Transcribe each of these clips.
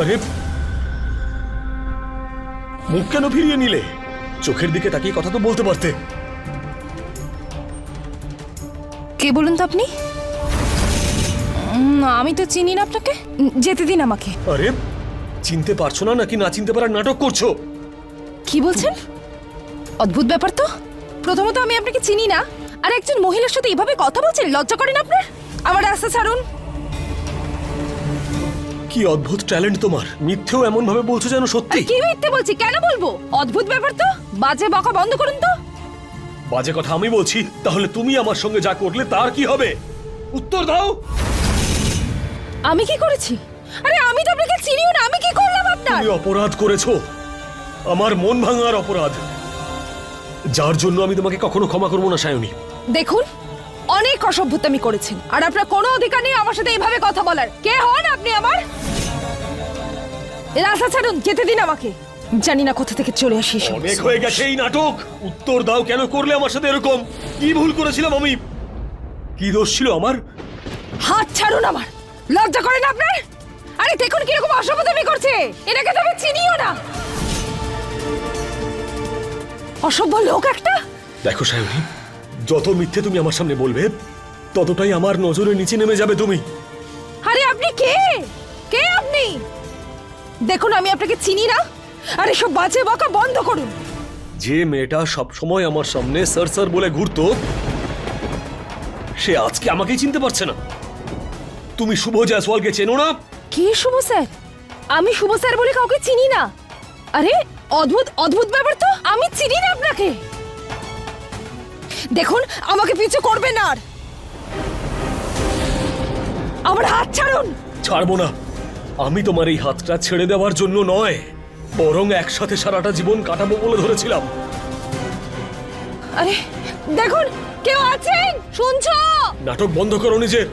আরে মুখ কেন ফিরিয়ে নিলে? চোখের দিকে তাকিয়ে কথা তো বলতে পারতে। কে বলুন তো আপনি? আমি তো চিনি না আপনাকে। যেতে দিন আমাকে। আরে চিনতে পারছ না নাকি না চিনতে পারার নাটক করছ? কি বলছেন? অদ্ভুত ব্যাপার তো। প্রথমত আমি আপনাকে চিনি না। আর একজন মহিলার সাথে এভাবে কথা বলছেন লজ্জা করেন আপনার? আমার রাস্তা ছাড়ুন। কি অদ্ভুত ট্যালেন্ট তোমার? মিথ্যেও এমন ভাবে বলছো যেন সত্যি? কি মিথ্যে বলছি? কেন বলব? অদ্ভুত ব্যাপার তো? বাজে বকা বন্ধ করুন তো। বাজে কথা আমি বলছি তাহলে তুমি আমার সঙ্গে যা করলে তার কি হবে? উত্তর দাও! আমি কি করেছি? আরে আমি তো আপনাকে চিনিও না আমি কি করলাম আপনার? তুমি অপরাধ করেছ। আমার মন ভাঙার অপরাধ। যার জন্য আমি তোমাকে কখনো ক্ষমা করব না সায়নী। দেখুন অনেক অসভ্যতামি করেছেন। আর আপনার কোনো অধিকার নেই আমার সাথে এইভাবে কথা বলার। কে হন আপনি আমার? রাস্তা ছাড়ুন যেতে দিন আমাকে। জানি না কোথা থেকে চলে আসি এসব। অনেক হয়ে গেছে এই নাটক। উত্তর দাও কেন করলে আমার সাথে এরকম? কি ভুল করেছিলাম আমি? কি দোষ ছিল আমার? হাত ছাড়ুন আমার। লজ্জা করেন আপনার? আরে দেখুন কীরকম অসভ্যতামি করছে। এটাকে তো আমি চিনিও না। অসভ্য লোক একটা? দেখো সায়নী যত মিথ্যে তুমি আমার সামনে বলবে ততটাই আমার নজরের নিচে নেমে যাবে তুমি। আরে আপনি কে? কে আপনি? দেখুন আমি আপনাকে চিনি না। আরে সব বাজে বকা বন্ধ করুন। যে মেয়েটা সব সময় আমার সামনে স্যার স্যার বলে ঘুরতো সে আজকে আমাকেই চিনতে পারছে না। তুমি শুভ জয়সওয়ালকে চেনো না? কে শুভ স্যার? আমি শুভ স্যার বলে কাউকে চিনি না। আরে অদ্ভুত অদ্ভুত ব্যাপার তো। আমি চিনি না আপনাকে। দেখুন আমাকে পিছু করবেন আর। আমার হাত ছাড়ুন। ছাড়বো না। আমি তোমার এই হাতটা ছেড়ে দেওয়ার জন্য নয় বরং একসাথে সারাটা জীবন কাটাবো বলে ধরেছিলাম। আরে দেখুন কেউ আছেন শুনছো? নাটক বন্ধ করো নিজের।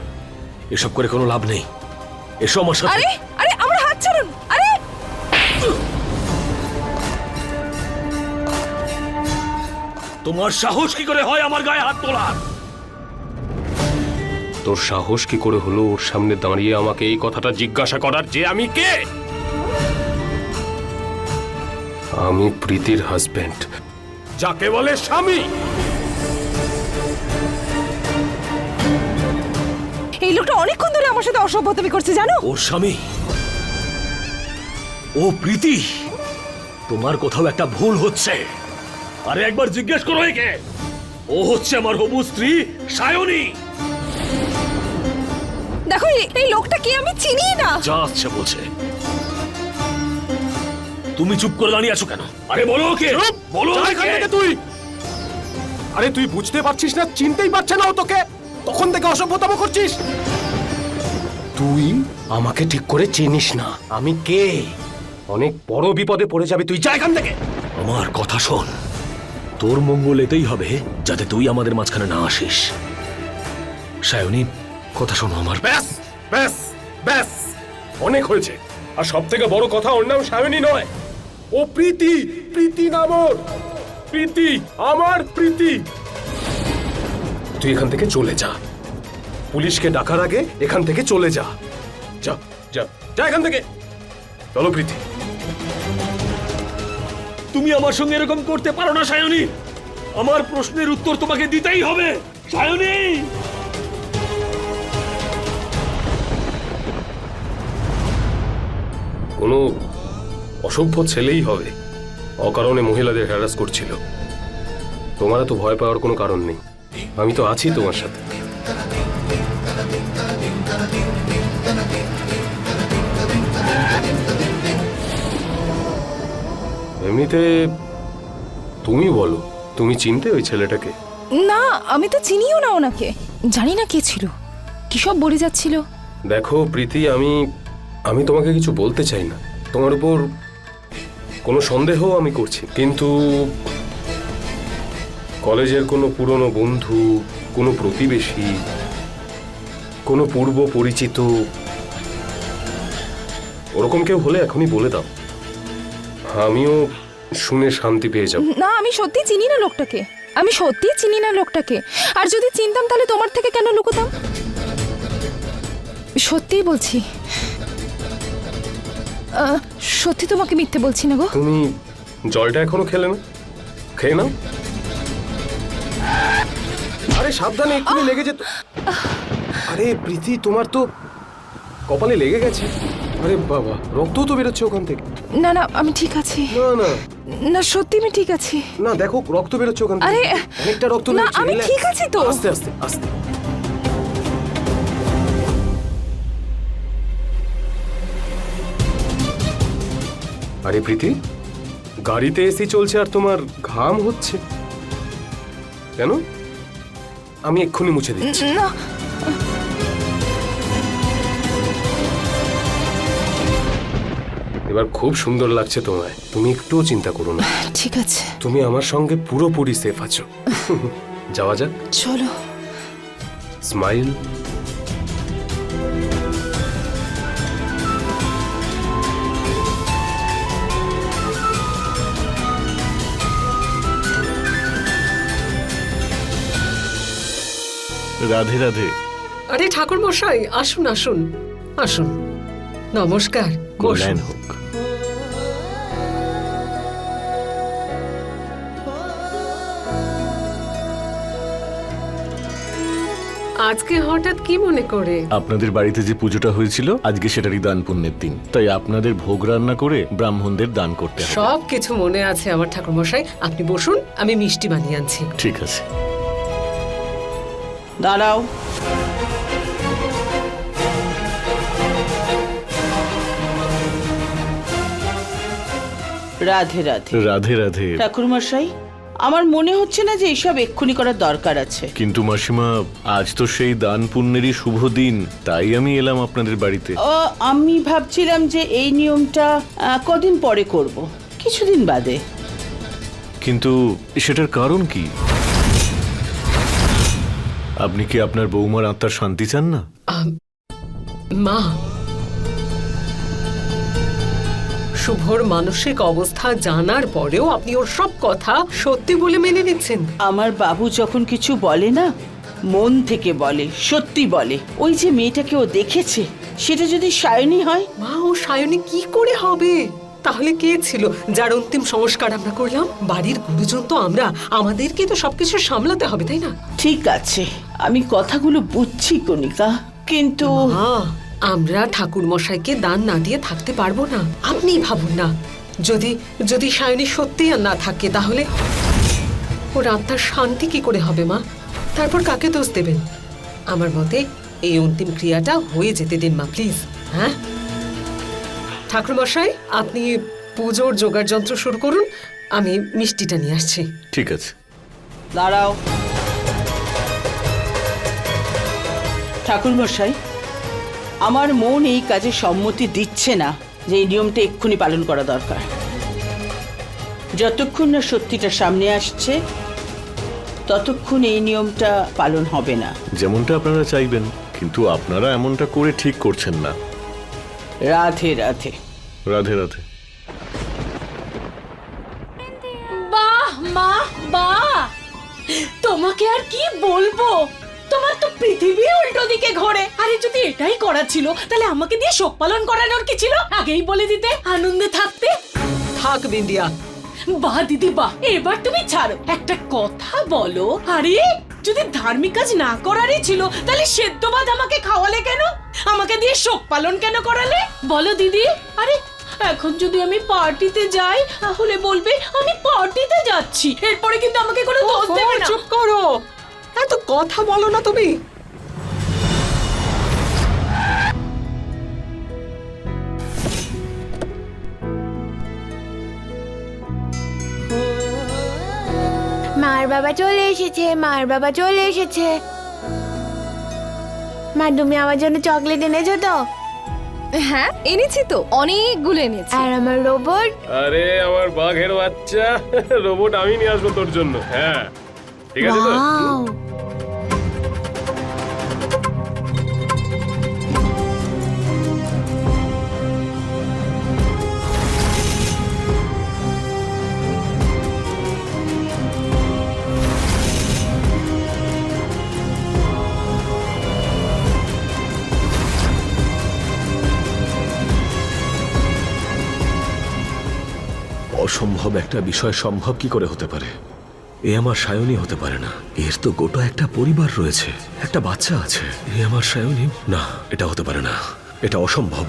এসব করে কোনো লাভ নেই। এসো আমার সাথে। আরে তোমার সাহস কি করে হয় আমার গায়ে হাত তোলার? তোর সাহস কি করে হলো ওর সামনে দাঁড়িয়ে আমাকে এই কথাটা জিজ্ঞাসা করার যে আমি কে? আমি প্রীতির হাজবেন্ড যাকে বলে স্বামী। এই লোকটা অনেকক্ষণ ধরে আমার সাথে অসভ্যতামি করছে জানো? ওর স্বামী। ও প্রীতি। তোমার কোথাও একটা ভুল হচ্ছে। আরে একবার জিজ্ঞেস করো একে। ও হচ্ছে আমার হবু স্ত্রী সায়নী। দেখো এই- লোকটা কি আমি চিনি না? যা আসছে বলছে। তুমি চুপ করে দাঁড়িয়ে আছো কেন? আরে বলো ওকে বলো তুই। আরে তুই বুঝতে পারছিস না চিনতেই পারছে না ও তোকে। তখন থেকে অসভ্যতম করছিস। তুই আমাকে ঠিক করে চিনিস না। আমি কে? অনেক বড় বিপদে পড়ে যাবে তুই। যা এখান থেকে। আমার কথা শোন। তোর মঙ্গল এতেই হবে যাতে তুই আমাদের মাঝখানে না আসিস। সায়নী, কথা শোনো আমার। ব্যাস ব্যাস ব্যাস। অনেক হয়েছে। আর সব থেকে বড় কথা, ওর নাম সায়নী নয়। ও প্রীতি প্রীতি নাম প্রীতি, আমার প্রীতি। তুই এখান থেকে চলে যা। পুলিশকে ডাকার আগে এখান থেকে চলে যা। যা যা যা এখান থেকে। চলো প্রীতি। তুমি আমার সঙ্গে এরকম করতে পারো না, সায়নী। আমার প্রশ্নের উত্তর তোমাকে দিতেই হবে, সায়নী। কোনো অসভ্য ছেলেই হবে, অকারণে মহিলাদের হ্যারাস করছিল। তোমার তো ভয় পাওয়ার কোনো কারণ নেই। আমি তো আছি তোমার সাথে। এমনিতে তুমি বলো তুমি চিনতে ওই ছেলেটাকে? না আমি তো চিনিও না ওনাকে। জানি না কে ছিল। কি সব বলে যাচ্ছিল? দেখো প্রীতি আমি আমি তোমাকে কিছু বলতে চাই না। তোমার উপর কোনো সন্দেহ আমি করছি কিন্তু কলেজের কোনো পুরনো বন্ধু কোনো প্রতিবেশী কোনো পূর্ব পরিচিত ওরকম কেউ হলে এখনই বলে দাও। আমিও শুনে শান্তি পেয়ে যাব। না আমি সত্যি চিনি না লোকটাকে। আমি সত্যি চিনি না লোকটাকে। আর যদি চিনতাম তাহলে তোমার থেকে কেন লুকোতাম? সত্যিই বলছি। আহ, সত্যি তোমাকে মিথ্যে বলছি না গো। তুমি জলটা এখনও খেলে না? খেয়ে নাও। আরে সাবধানে এক্ষুনি লেগে যেত। আরে প্রীতি তোমার তো কপালে লেগে গেছে। আরে বাবা রক্তও তো বেরোচ্ছে ওখান থেকে। না না আমি ঠিক আছি। না না। না সত্যি আমি ঠিক আছি। না দেখো রক্ত বেরোচ্ছে ওখান থেকে। আরে, অনেকটা রক্ত না, আমি ঠিক আছি তো। আস্তে আস্তে আস্তে। আরে প্রীতি গাড়িতে এসি চলছে আর তোমার ঘাম হচ্ছে। কেন? আমি এক্ষুনি মুছে দিচ্ছি। না এবার খুব সুন্দর লাগছে তোমায়। তুমি একটুও চিন্তা করো না। ঠিক আছে। তুমি আমার সঙ্গে পুরোপুরি সেফ আছো। যাওয়া যাক। চলো। স্মাইল রাধে রাধে। আরে ঠাকুর মশাই আসুন আসুন। আসুন। নমস্কার কল্যাণ হোক। আজকে হঠাৎ কি মনে করে? আপনাদের বাড়িতে যে পুজোটা হয়েছিল আজকে সেটারই দান পুণ্যের দিন। তাই আপনাদের ভোগ রান্না করে ব্রাহ্মণদের দান করতে হবে। সব কিছু মনে আছে আমার ঠাকুর মশাই আপনি বসুন আমি মিষ্টি বানিয়ে আনছি। ঠিক আছে। দাঁড়াও। রাধে রাধে। রাধে রাধে। ঠাকুরমশাই আমার মনে হচ্ছে না যে এসব এক্ষুনি করার দরকার আছে। কিন্তু মাসিমা আজ তো সেই দান পুণ্যেরই শুভ দিন তাই আমি এলাম আপনাদের বাড়িতে। ও, আমি ভাবছিলাম যে এই নিয়মটা আহ, কদিন পরে করব। কিছুদিন বাদে। কিন্তু সেটার কারণ কি? আপনি কি আপনার বৌমার আত্মার শান্তি চান না? মা শুভর মানসিক অবস্থা জানার পরেও আপনি ওর সব কথা সত্যি বলে মেনে নিচ্ছেন। আমার বাবু যখন কিছু বলে না মন থেকে বলে সত্যি বলে। ওই যে মেয়েটাকে ও দেখেছে সেটা যদি সায়নী হয়? মা ও সায়নে কি করে হবে? তাহলে কে ছিল? যার অন্তিম সংস্কার আমরা করলাম বাড়ির গুরুজন তো আমরা আমাদেরকে তো সবকিছু সামলাতে হবে তাই না? ঠিক আছে আমি কথাগুলো বুঝছি কণিকা কিন্তু মা আমরা ঠাকুর মশাইকে দান না দিয়ে থাকতে পারব না। আপনিই ভাবুন না। যদি যদি সায়নী সত্যি আর না থাকে তাহলে ওর আত্মার শান্তি কি করে হবে মা? তারপর কাকে দোষ দেবেন? আমার মতে এই অন্তিম ক্রিয়াটা হয়ে যেতে দিন মা প্লিজ। হ্যাঁ? ঠাকুর মশাই আপনি পুজোর জোগাড় যন্ত্র শুরু করুন। আমি মিষ্টিটা নিয়ে আসছি। ঠিক আছে। দাঁড়াও। ঠাকুরমশাই আমার মন এই কাজে সম্মতি দিচ্ছে না যে এই নিয়মটা এক্ষুনি পালন করা দরকার। যতক্ষণ না সত্যিটা সামনে আসছে ততক্ষণ এই নিয়মটা পালন হবে না। যেমনটা আপনারা চাইবেন কিন্তু আপনারা এমনটা করে ঠিক করছেন না। রাধে রাধে। রাধে রাধে। বাহ মা বাহ! তোমাকে আর কি বলব? তোমার তো পৃথিবী উল্টো দিকে ঘোরে। আরে যদি এটাই করার ছিল তাহলে আমাকে দিয়ে শোক পালন করানোর কি ছিল? আগেই বলে দিতে আনন্দে থাকতে। থাক বিন্দিয়া। বাহ দিদি বাহ এবার তুমি ছাড়ো। একটা কথা বলো আরে যদি ধার্মিক কাজ না করারই ছিল তাহলে সেদ্ধ ভাত আমাকে খাওয়ালে কেন? আমাকে দিয়ে শোক পালন কেন করালে? বলো দিদি। আরে এখন যদি আমি পার্টিতে যাই তাহলে বলবে আমি পার্টিতে যাচ্ছি। এরপরে কিন্তু আমাকে কোনো দোষ দেবে না। চুপ করো। এত কথা বলো না তুমি। মার বাবা চলে এসেছে মার বাবা চলে এসেছে। মা তুমি আমার জন্য চকলেট এনেছো তো? হ্যাঁ এনেছি তো অনেকগুলো এনেছি। আর আমার রোবট? আরে আমার বাঘের বাচ্চা। রোবট আমি নিয়ে আসব তোর জন্য। হ্যাঁ ঠিক আছে তো? অসম্ভব একটা বিষয় সম্ভব কি করে হতে পারে? এ আমার সায়নী হতে পারে না। এর তো গোটা একটা পরিবার রয়েছে। একটা বাচ্চা আছে। এ আমার সায়নী? না, এটা হতে পারে না। এটা অসম্ভব।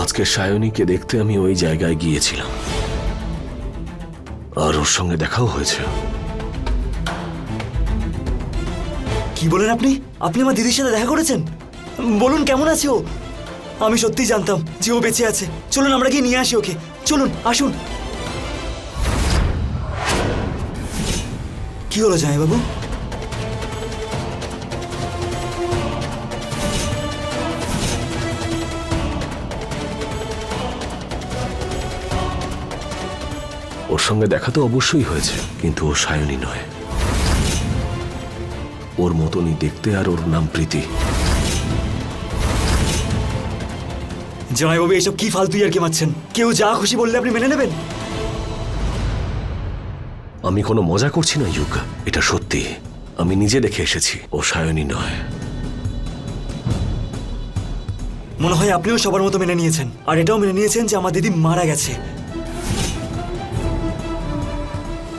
আজকে সায়নীকে দেখতে আমি ওই জায়গায় গিয়েছিলাম। আর ওর সঙ্গে দেখাও হয়েছে। কি বলেন আপনি? আপনি আমার দিদির সাথে দেখা করেছেন? বলুন, কেমন আছে ও? আমি সত্যিই জানতাম যে ও বেঁচে আছে। চলুন, আমরা গিয়ে নিয়ে আসি ওকে। চলুন, আসুন। কি হলো জামাইবাবু? ওর সঙ্গে দেখা তো অবশ্যই হয়েছে কিন্তু ও সায়নী নয়। ওর মতনই দেখতে আর ওর নাম প্রীতি। জামাইবাবু এসব কি ফালতু আর কি মারছেন? কেউ যা খুশি বললে আপনি মেনে নেবেন? আমি কোনো মজা করছি না যুগ এটা সত্যি। আমি নিজে দেখে এসেছি ও সায়নী নয়। মনে হয় আপনিও সবার মতো মেনে নিয়েছেন। আর এটাও মেনে নিয়েছেন যে আমার দিদি মারা গেছে।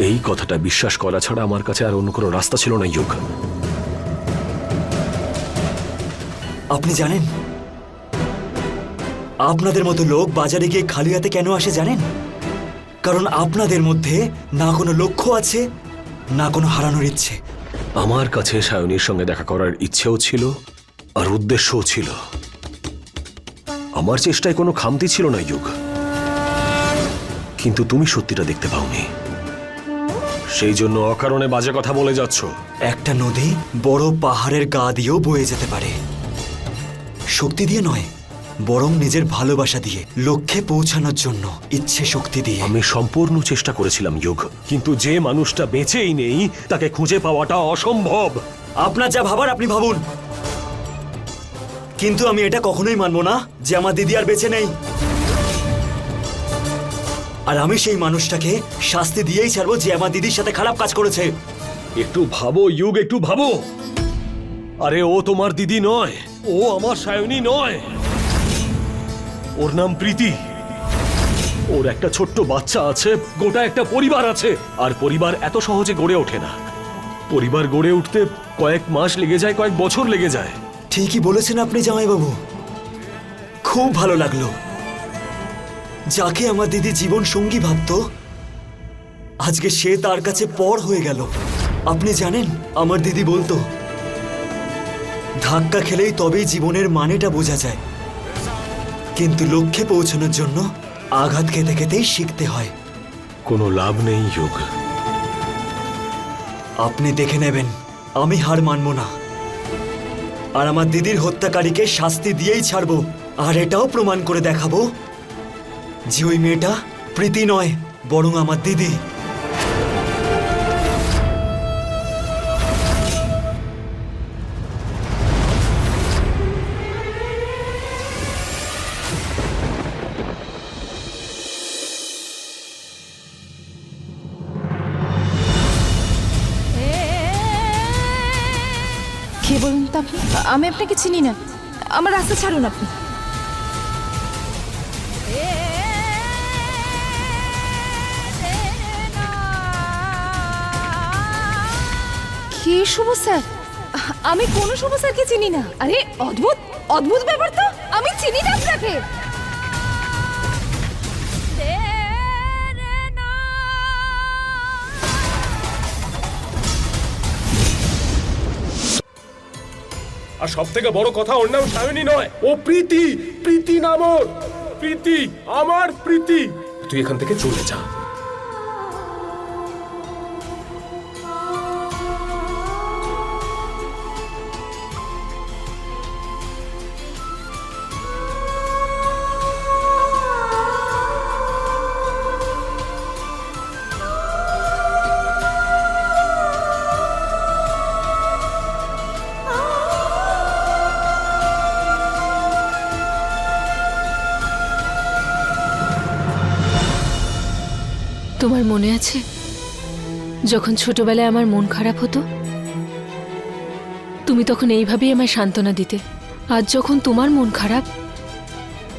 এই কথাটা বিশ্বাস করা ছাড়া আমার কাছে আর অন্য কোনো রাস্তা ছিল না যুগ আপনি জানেন? আপনাদের মতো লোক বাজারে গিয়ে খালি হাতে কেন আসে জানেন? কারণ আপনাদের মধ্যে না কোনো লক্ষ্য আছে না কোনো হারানোর ইচ্ছে। আমার কাছে সায়নীর সঙ্গে দেখা করার ইচ্ছেও ছিল আর উদ্দেশ্যও ছিল। আমার চেষ্টায় কোনো খামতি ছিল না যুগ কিন্তু তুমি সত্যিটা দেখতে পাওনি। সেই জন্য অকারণে বাজে কথা বলে যাচ্ছ। একটা নদী বড় পাহাড়ের গা দিয়েও বয়ে যেতে পারে। শক্তি দিয়ে নয় বরং নিজের ভালোবাসা দিয়ে লক্ষ্যে পৌঁছানোর জন্য ইচ্ছে শক্তি দিয়ে। আমি সম্পূর্ণ চেষ্টা করেছিলাম যুগ। কিন্তু যে মানুষটা বেঁচেই নেই তাকে খুঁজে পাওয়াটা অসম্ভব। আপনার যা ভাবার আপনি ভাবুন। কিন্তু আমি এটা কখনোই মানবো না যে আমার দিদি আর বেঁচে নেই। আর আমি সেই মানুষটাকে শাস্তি দিয়েই ছাড়বো যে আমার দিদির সাথে খারাপ কাজ করেছে। একটু ভাবো যুগ একটু ভাবো। আরে ও তোমার দিদি নয় ও আমার সায়নী নয়। ওর নাম প্রীতি। ওর একটা ছোট্ট বাচ্চা আছে গোটা একটা পরিবার আছে আর পরিবার এত সহজে গড়ে ওঠে না। পরিবার গড়ে উঠতে কয়েক মাস লেগে যায় কয়েক বছর লেগে যায়। ঠিকই বলেছেন আপনি জামাইবাবু। খুব ভালো লাগল। যাকে আমার দিদি জীবন সঙ্গী ভাবতো আজকে সে তার কাছে পর হয়ে গেল। আপনি জানেন আমার দিদি বলতো ধাক্কা খেলেই তবেই জীবনের মানেটা বোঝা যায়। কিন্তু লক্ষ্যে পৌঁছানোর জন্য আঘাত খেতে খেতেই শিখতে হয়। কোনো লাভ নেই যুগ। আপনি দেখে নেবেন আমি হার মানব না। আর আমার দিদির হত্যাকারীকে শাস্তি দিয়েই ছাড়বো আর এটাও প্রমাণ করে দেখাবো যে ওই মেয়েটা প্রীতি নয়, বরং আমার দিদি। বলুন তো আপনি? আমি আপনাকে চিনি না। আমার রাস্তা ছাড়ুন আপনি। কে শুভ স্যার? আমি কোনো শুভ স্যারকে চিনি না। আরে, অদ্ভুত অদ্ভুত ব্যাপার তো। আমি চিনি না আপনাকে। আর সব থেকে বড় কথা ওর নাম সায়নী নয়। ও প্রীতি প্রীতি নাম প্রীতি, আমার প্রীতি। তুই এখান থেকে চলে যা। তোমার মনে আছে? যখন ছোটবেলায় আমার মন খারাপ হতো, তুমি তখন এইভাবেই আমায় সান্ত্বনা দিতে। আজ যখন তোমার মন খারাপ,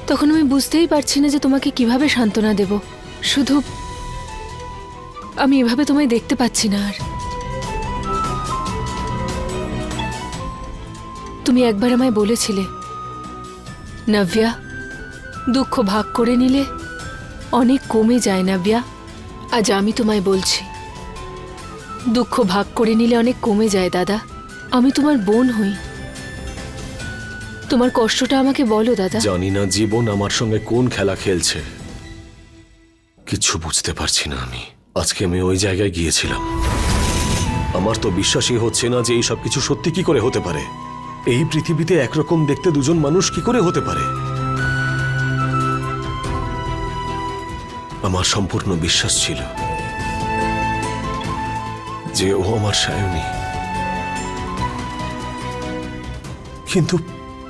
তখন আমি বুঝতেই পারছি না যে তোমাকে কীভাবে সান্ত্বনা দেব। শুধু আমি এভাবে তোমায় দেখতে পাচ্ছি না আর। তুমি একবার আমায় বলেছিলে নব্যা দুঃখ ভাগ করে নিলে অনেক কমে যায় নাব্যা আজ আমি তোমায় বলছি, দুঃখ ভাগ করে নিলে অনেক কমে যায় দাদা। আমি তোমার বোন হই। তোমার কষ্টটা আমাকে বলো দাদা। জানি না জীবন আমার সঙ্গে কোন খেলা খেলছে। কিচ্ছু বুঝতে পারছি না আমি। আজকে আমি ওই জায়গায় গিয়েছিলাম। আমার তো বিশ্বাসই হচ্ছে না যে এই সব কিছু সত্যি কি করে হতে পারে। এই পৃথিবীতে একরকম দেখতে দুজন মানুষ কি করে হতে পারে? আমার সম্পূর্ণ বিশ্বাস ছিল। যে ও আমার সায়নী। কিন্তু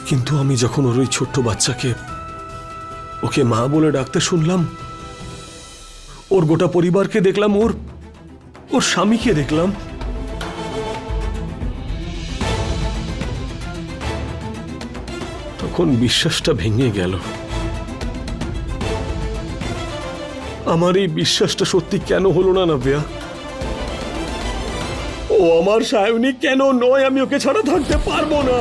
কিন্তু আমি যখন ওর ওই ছোট্ট বাচ্চাকে ওকে মা বলে ডাকতে শুনলাম, ওর গোটা পরিবারকে দেখলাম, ওর ওর স্বামীকে দেখলাম। তখন বিশ্বাসটা ভেঙে গেল। আমার এই বিশ্বাসটা সত্যি কেন হলো না নাভিয়া? ও আমার সায়নী কেন নয় আমি ওকে ছাড়া থাকতে পারব না?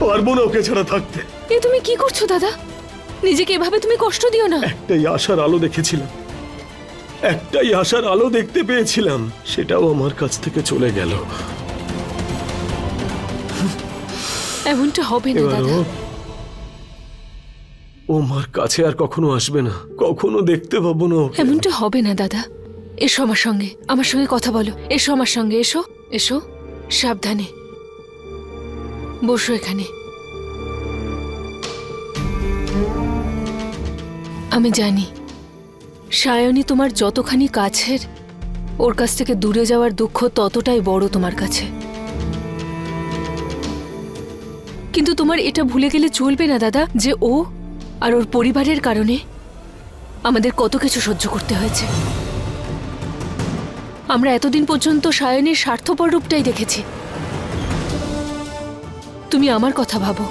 পারব না ওকে ছাড়া থাকতে। এ তুমি কি করছ দাদা? নিজেকে এভাবে তুমি কষ্ট দিও না। একটাই আশার আলো দেখেছিলাম। একটাই আশার আলো দেখতে পেয়েছিলাম। সেটাও আমার কাছ থেকে চলে গেল। এমনটা হবে না দাদা। ও মার কাছে আর কখনো আসবে না। কখনো দেখতে পাবো না। এমনটা হবে না, দাদা। এসো আমার সঙ্গে। আমার সঙ্গে কথা বলো। এসো আমার সঙ্গে, এসো। এসো। সাবধানে। বসো এখানে। আমি জানি, সায়নী তোমার যতখানি কাছের, ওর কাছ থেকে দূরে যাওয়ার দুঃখ ততটাই বড় তোমার কাছে। কিন্তু তোমার এটা ভুলে গেলে চলবে না, দাদা, যে ও আর ওর পরিবারের কারণে আমাদের কত কিছু সহ্য করতে হয়েছে। আমরা এতদিন পর্যন্ত সায়নের স্বার্থপর রূপটাই দেখেছি। তুমি আমার কথা ভাবো।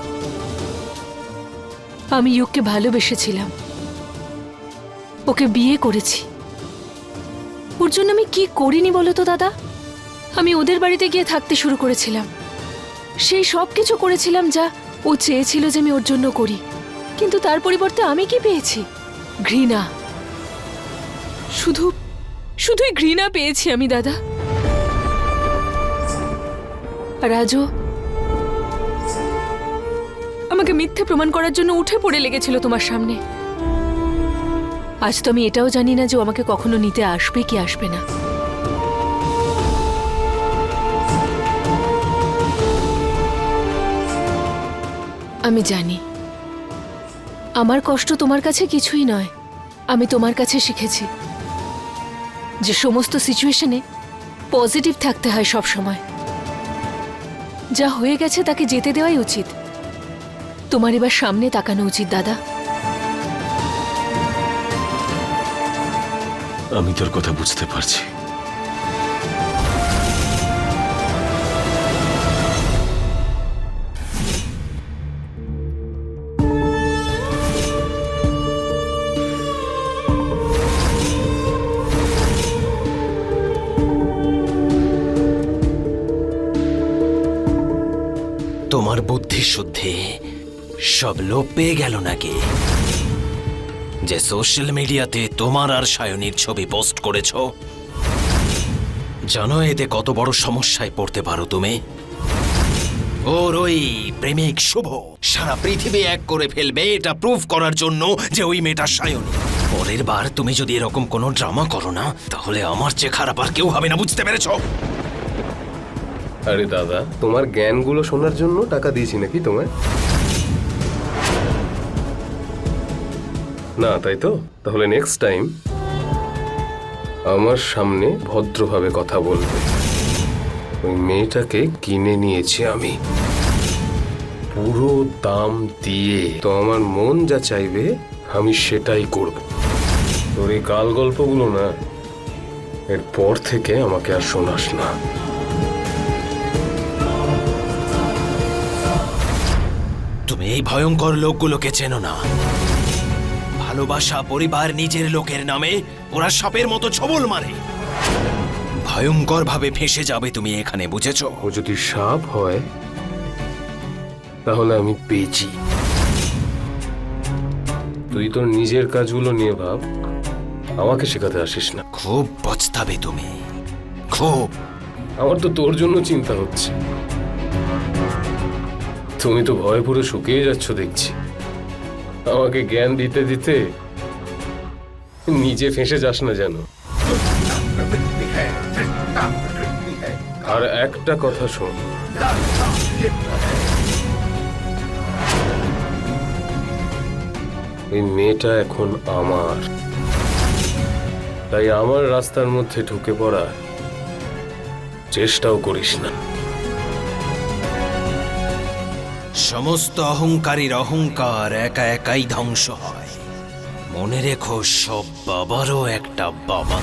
আমি ইউককে ভালোবেসেছিলাম। ওকে বিয়ে করেছি। ওর জন্য আমি কি করিনি বলো তো, দাদা? আমি ওদের বাড়িতে গিয়ে থাকতে শুরু করেছিলাম। সেই সব কিছু করেছিলাম যা ও চেয়েছিল যে আমি ওর জন্য করি। কিন্তু তার পরিবর্তে আমি কি পেয়েছি? ঘৃণা। শুধু, শুধুই ঘৃণা পেয়েছি আমি, দাদা। আজও আমাকে মিথ্যে প্রমাণ করার জন্য উঠে পড়ে লেগেছিল তোমার সামনে। আজ তো আমি এটাও জানি না যে ও আমাকে কখনো নিতে আসবে কি আসবে না। আমি জানি। আমার কষ্ট তোমার কাছে কিছুই নয়। আমি তোমার কাছে শিখেছি যে সমস্ত সিচুয়েশনে পজিটিভ থাকতে হয় সব সময়। যা হয়ে গেছে তাকে যেতে দেওয়াই উচিত। তোমার এবার সামনে তাকানো উচিত, দাদা। আমি তোর কথা বুঝতে পারছি। সব লোপ পেয়ে গেল নাকি? যে সোশ্যাল মিডিয়াতে তোমার আর সায়নীর ছবি পোস্ট করেছ? জানো এতে কত বড় সমস্যায় পড়তে পারো তুমি? ওর ওই প্রেমিক শুভ, সারা পৃথিবী এক করে ফেলবে, এটা প্রুফ করার জন্য যে ওই মেয়েটা সায়নী। পরের বার তুমি যদি এরকম কোনো ড্রামা করো না, তাহলে আমার চেয়ে খারাপ আর কেউ হবে না, বুঝতে পেরেছ? আরে দাদা, তোমার জ্ঞানগুলো শোনার জন্য টাকা দিয়েছি নাকি তোমায়? না, তাই তো? তাহলে নেক্সট টাইম আমার সামনে ভদ্রভাবে কথা বলবে। ওই মেয়েটাকে কিনে নিয়েছি আমি। পুরো দাম দিয়ে। তো আমার মন যা চাইবে, আমি সেটাই করব। তোর এই কাল গল্পগুলো না, এরপর থেকে আমাকে আর শোনাস না। তুমি এই ভয়ঙ্কর লোকগুলোকে চেনো না। ভালোবাসা পরিবার নিজের লোকের নামে ওরা সাপের মতো ছবল মারে। ভয়ঙ্কর ভাবে ফেসে যাবে তুমি এখানে বুঝেছ? ও যদি সাপ হয় তাহলে আমি পেয়েছি তুই তোর নিজের কাজগুলো নিয়ে ভাব আমাকে শেখাতে আসিস না। খুব পছতাবে তুমি। খুব। আমার তো তোর জন্য চিন্তা হচ্ছে। তুমি তো ভয় পুরো শুকিয়ে যাচ্ছ দেখছি। আমাকে জ্ঞান দিতে দিতে নিজে ফেঁসে যাস না যেন। আর একটা কথা শোন। এই মেয়েটা এখন আমার। তাই আমার রাস্তার মধ্যে ঢুকে পড়ার চেষ্টাও করিস না। সমস্ত অহংকারীর অহংকার একা একাই ধ্বংস হয় মনে রেখো সব বাবারও একটা বাবা।